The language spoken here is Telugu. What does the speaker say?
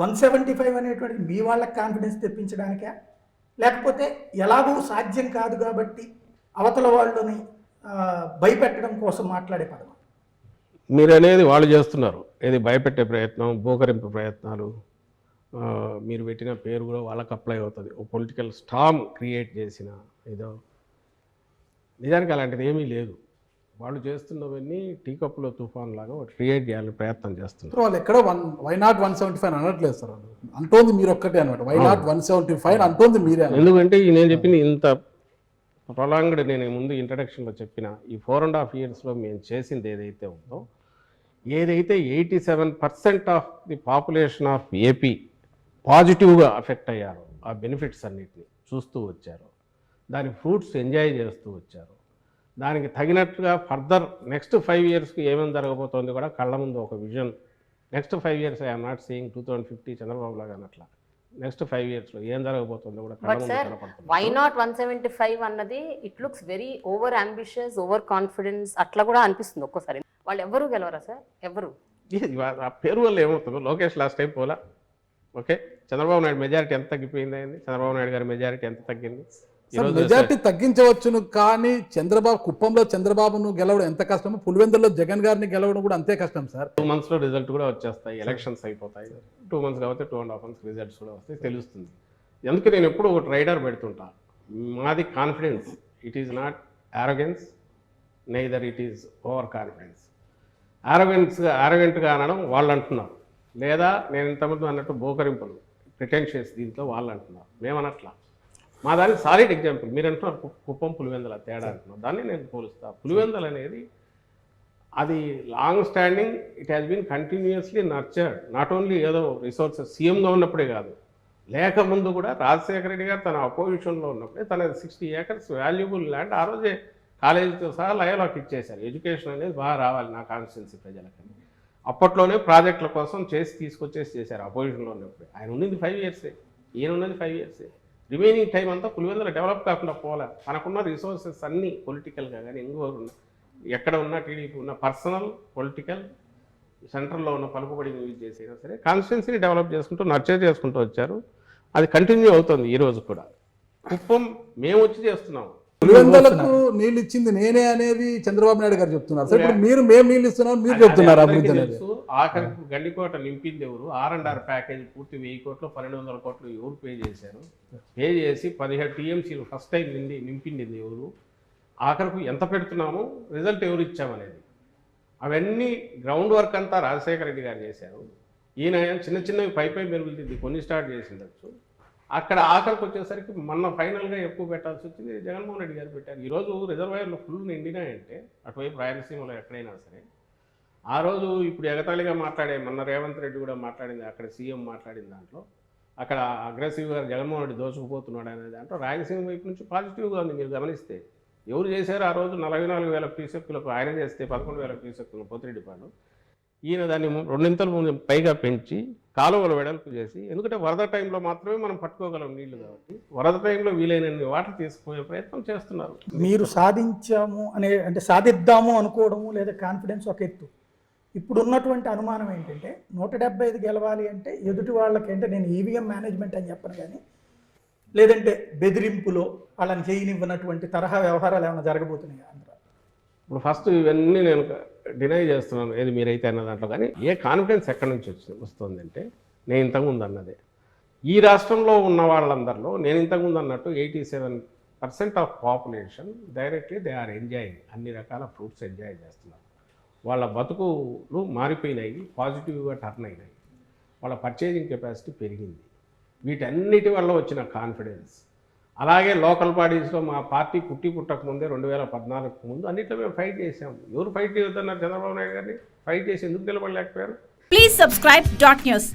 వన్ సెవెంటీ ఫైవ్ అనేటువంటిది మీ వాళ్ళకి కాన్ఫిడెన్స్ తెప్పించడానికే? లేకపోతే ఎలాగూ సాధ్యం కాదు కాబట్టి అవతల వాళ్ళని భయపెట్టడం కోసం మాట్లాడే పదం మీరు అనేది వాళ్ళు చేస్తున్నారు. ఏది భయపెట్టే ప్రయత్నం బోకరింపు ప్రయత్నాలు మీరు పెట్టిన పేరు కూడా వాళ్ళకి అప్లై అవుతుంది. ఓ పొలిటికల్ స్టామ్ క్రియేట్ చేసిన ఏదో. నిజానికి అలాంటిది ఏమీ లేదు. వాళ్ళు చేస్తున్నవన్నీ టీ కప్పులో తుఫాన్ లాగా క్రియేట్ చేయాలని ప్రయత్నం చేస్తున్నారు. వాళ్ళు ఎక్కడ one why not one seventy five అనట్లేదు సార్ అంటోంది మీరు ఒక్కటే అనమాట why not one seventy five అంటోంది మీరే. ఎందుకంటే ఈ నేను చెప్పింది ఇంత ప్రొలాంగ్డ్ నేను ముందు ఇంట్రడక్షన్లో చెప్పిన ఈ ఫోర్ అండ్ హాఫ్ ఇయర్స్లో మేము చేసింది ఏదైతే ఉందో ఏదైతే eighty seven percent of the population of AP పాజిటివ్గా అఫెక్ట్ అయ్యారో ఆ బెనిఫిట్స్ అన్నిటిని చూస్తూ వచ్చారు దాని ఫ్రూట్స్ ఎంజాయ్ చేస్తూ వచ్చారు దానికి తగినట్టుగా ఫర్దర్ నెక్స్ట్ ఫైవ్ ఇయర్స్కి ఏమేమి జరగబోతోంది కూడా కళ్ళ ముందు ఒక vision. Next five years I'm not seeing two thousand fifty Chandrababu లాగా అన్నట్ల. నెక్స్ట్ ఫైవ్ ఇయర్స్లో ఏం జరగబోతుందో కూడా కళ్ళ బట్ ముందు sir why not one seventy five అన్నది it looks very over ambitious over confidence అట్లా కూడా అనిపిస్తుంది ఒక్కోసారి. వాళ్ళు ఎవరు గెలవరా సార్ ఎవరు ఆ పేరు వల్ల ఏమవుతుందో? లోకేష్ లాస్ట్ టైం పోలా? ఓకే? చంద్రబాబు నాయుడు మెజారిటీ ఎంత తగ్గిపోయింది అయింది? చంద్రబాబు నాయుడు గారి మెజారిటీ ఎంత తగ్గింది? మెజార్టీ తగ్గించవచ్చును కానీ చంద్రబాబు కుప్పంలో చంద్రబాబును గెలవడం ఎంత కష్టమో పులివెందుల్లో జగన్ గారిని గెలవడం కూడా అంతే కష్టం సార్. టూ మంత్స్లో రిజల్ట్ కూడా వచ్చేస్తాయి ఎలక్షన్స్ అయిపోతాయి. టూ మంత్స్ కాబట్టి two and half months results కూడా వస్తాయి తెలుస్తుంది. ఎందుకు నేను ఎప్పుడు ఒక రైడర్ పెడుతుంటా? మాది confidence it is not arrogance neither it is over confidence ఆరోగెన్స్గా ఆరోగెంట్గా అనడం వాళ్ళు అంటున్నారు లేదా నేను ఇంతకుముందు అన్నట్టు బోకరింపులు ప్రిటెన్షియస్ దీంట్లో వాళ్ళు అంటున్నారు మేమనట్లా. మా దానికి సాలిడ్ ఎగ్జాంపుల్. మీరు అంటున్నారు కుప్పం పులివెందల తేడా అంటున్నారు. దాన్ని నేను పోలుస్తా. పులివెందల అనేది అది long standing it has been continuously nurtured not only ఏదో రిసోర్సెస్ సీఎంగా ఉన్నప్పుడే కాదు. లేక ముందు కూడా రాజశేఖర రెడ్డి గారు తన అపోజిషన్లో ఉన్నప్పుడే తన సిక్స్టీ ఏకర్స్ వాల్యుబుల్ ల్యాండ్ ఆ రోజే కాలేజీతో సహా లయలోకి ఇచ్చేశారు. ఎడ్యుకేషన్ అనేది బాగా రావాలి నా కాన్స్టిట్యున్సీ ప్రజలకని అప్పట్లోనే ప్రాజెక్టుల కోసం చేసి తీసుకొచ్చేసి చేశారు అపోజిషన్లో ఉన్నప్పుడు. ఆయన ఉన్నది ఫైవ్ ఇయర్సే ఈయన ఉన్నది ఫైవ్ ఇయర్సే రిమైనింగ్ టైం అంతా పులివెందుల డెవలప్ కాకుండా పోలే తనకున్న రిసోర్సెస్ అన్నీ పొలిటికల్గా కానీ ఇంకో ఎక్కడ ఉన్న టీడీపీ ఉన్న పర్సనల్ పొలిటికల్ సెంట్రల్లో ఉన్న పలుకుబడిని యూజ్ చేసినా సరే కాన్స్టిట్యున్సీని డెవలప్ చేసుకుంటూ నర్చర్ చేసుకుంటూ వచ్చారు. అది కంటిన్యూ అవుతుంది ఈ రోజు కూడా. కుప్పం మేము వచ్చి చేస్తున్నాము పులివెందులకు నీళ్ళు ఇచ్చింది నేనే అనేది చంద్రబాబు నాయుడు గారు చెప్తున్నారు. మీరు మేము నీళ్ళు ఇస్తున్నాం మీరు చెప్తున్నారు అభివృద్ధి అనేది. ఆఖరికి గండికోట నింపింది ఎవరు? ఆర్ అండ్ ఆర్ ప్యాకేజ్ పూర్తి వెయ్యి కోట్లు పన్నెండు వందల కోట్లు ఎవరు పే చేశారు? పే చేసి పదిహేడు టీఎంసీలు ఫస్ట్ టైం నిండి నింపింది ఎవరు? ఆఖరికి ఎంత పెడుతున్నాము? రిజల్ట్ ఎవరు ఇచ్చామనేది. అవన్నీ గ్రౌండ్ వర్క్ అంతా రాజశేఖర రెడ్డి గారు చేశారు. ఈయన చిన్న చిన్నవి పై పై మెరుగుతుంది కొన్ని స్టార్ట్ చేసిండొచ్చు. అక్కడ ఆఖరికి వచ్చేసరికి మొన్న ఫైనల్గా ఎక్కువ పెట్టాల్సి వచ్చింది జగన్మోహన్ రెడ్డి గారు పెట్టారు. ఈరోజు రిజర్వాయర్లు ఫుల్ నిండినాయంటే అటువైపు రాయలసీమలో ఎక్కడైనా సరే ఆ రోజు ఇప్పుడు ఎగతాళిగా మాట్లాడే మొన్న రేవంత్ రెడ్డి కూడా మాట్లాడింది అక్కడ సీఎం మాట్లాడిన దాంట్లో. అక్కడ అగ్రెసివ్గా జగన్మోహన్ రెడ్డి దోచుకుపోతున్నాడు అనే దాంట్లో రాయలసీమ వైపు నుంచి పాజిటివ్గా ఉంది. మీరు గమనిస్తే ఎవరు చేశారు ఆ రోజు నలభై నాలుగు వేల క్యూసెక్కులకు ఆయన చేస్తే పదకొండు వేల క్యూసెక్కులు పోతిరెడ్డిపాడు ఈయన దాన్ని రెండింతలు ముందు పైగా పెంచి కాలువలు వెడల్పు చేసి ఎందుకంటే వరద టైంలో మాత్రమే మనం పట్టుకోగలం నీళ్ళు కాబట్టి వరద టైంలో వీలైనన్ని వాటర్ తీసుకుపోయే ప్రయత్నం చేస్తున్నారు. మీరు సాధించాము అనే అంటే సాధిద్దాము అనుకోవడము లేదా కాన్ఫిడెన్స్ ఒక ఎత్తు? ఇప్పుడు ఉన్నటువంటి అనుమానం ఏంటంటే నూట డెబ్బై ఐదు గెలవాలి అంటే ఎదుటి వాళ్ళకి అంటే నేను ఈవీఎం మేనేజ్మెంట్ అని చెప్పను కానీ లేదంటే బెదిరింపులో వాళ్ళని చేయనివ్వనటువంటి తరహా వ్యవహారాలు ఏమైనా జరగబోతున్నాయి ఆంధ్ర? ఇప్పుడు ఫస్ట్ ఇవన్నీ నేను డినై చేస్తున్నాను ఏది మీరైతే అన్న దాంట్లో కానీ ఏ కాన్ఫిడెన్స్ ఎక్కడి నుంచి వచ్చింది వస్తుందంటే నేను ఇంతకుముందు అన్నదే. ఈ రాష్ట్రంలో ఉన్న వాళ్ళందరిలో నేను ఇంతకుముందు అన్నట్టు eighty seven percent of population directly they are enjoying అన్ని రకాల ఫ్రూట్స్ ఎంజాయ్ చేస్తున్నారు. వాళ్ళ బతుకులు మారిపోయినాయి పాజిటివ్గా టర్న్ అయినాయి. వాళ్ళ పర్చేజింగ్ కెపాసిటీ పెరిగింది. వీటన్నిటి వల్ల వచ్చిన కాన్ఫిడెన్స్. అలాగే లోకల్ బాడీస్లో మా పార్టీ పుట్టి పుట్టక ముందే రెండు వేల పద్నాలుగు ముందు అన్నిట్లో మేము ఫైట్ చేసాం ఎవరు ఫైట్ చేయొద్దన్నారు చంద్రబాబు నాయుడు గారిని? ఫైట్ చేసి ఎందుకు నిలబడలేకపోయారు? Please subscribe dot news